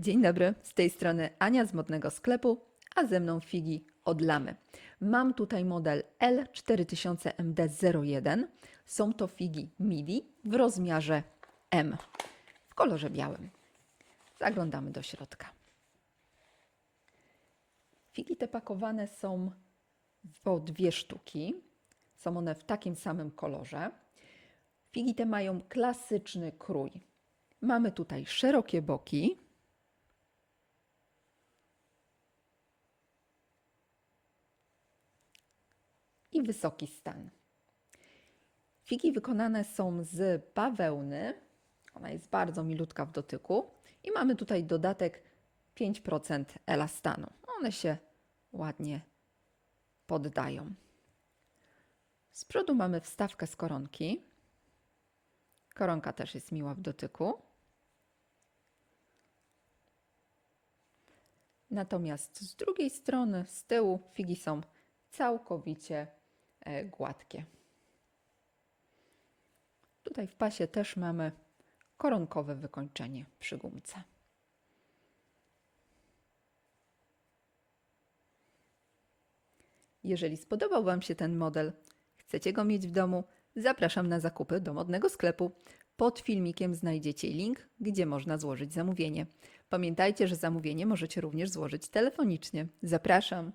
Dzień dobry, z tej strony Ania z modnego sklepu, a ze mną figi od Lamy. Mam tutaj model L4000MD01. Są to figi midi w rozmiarze M, w kolorze białym. Zaglądamy do środka. Figi te pakowane są po dwie sztuki. Są one w takim samym kolorze. Figi te mają klasyczny krój. Mamy tutaj szerokie boki, i wysoki stan. Figi wykonane są z bawełny. Ona jest bardzo milutka w dotyku. I mamy tutaj dodatek 5% elastanu. One się ładnie poddają. Z przodu mamy wstawkę z koronki. Koronka też jest miła w dotyku. Natomiast z drugiej strony, z tyłu, figi są całkowicie gładkie. Tutaj w pasie też mamy koronkowe wykończenie przy gumce. Jeżeli spodobał Wam się ten model, chcecie go mieć w domu, zapraszam na zakupy do modnego sklepu. Pod filmikiem znajdziecie link, gdzie można złożyć zamówienie. Pamiętajcie, że zamówienie możecie również złożyć telefonicznie. Zapraszam.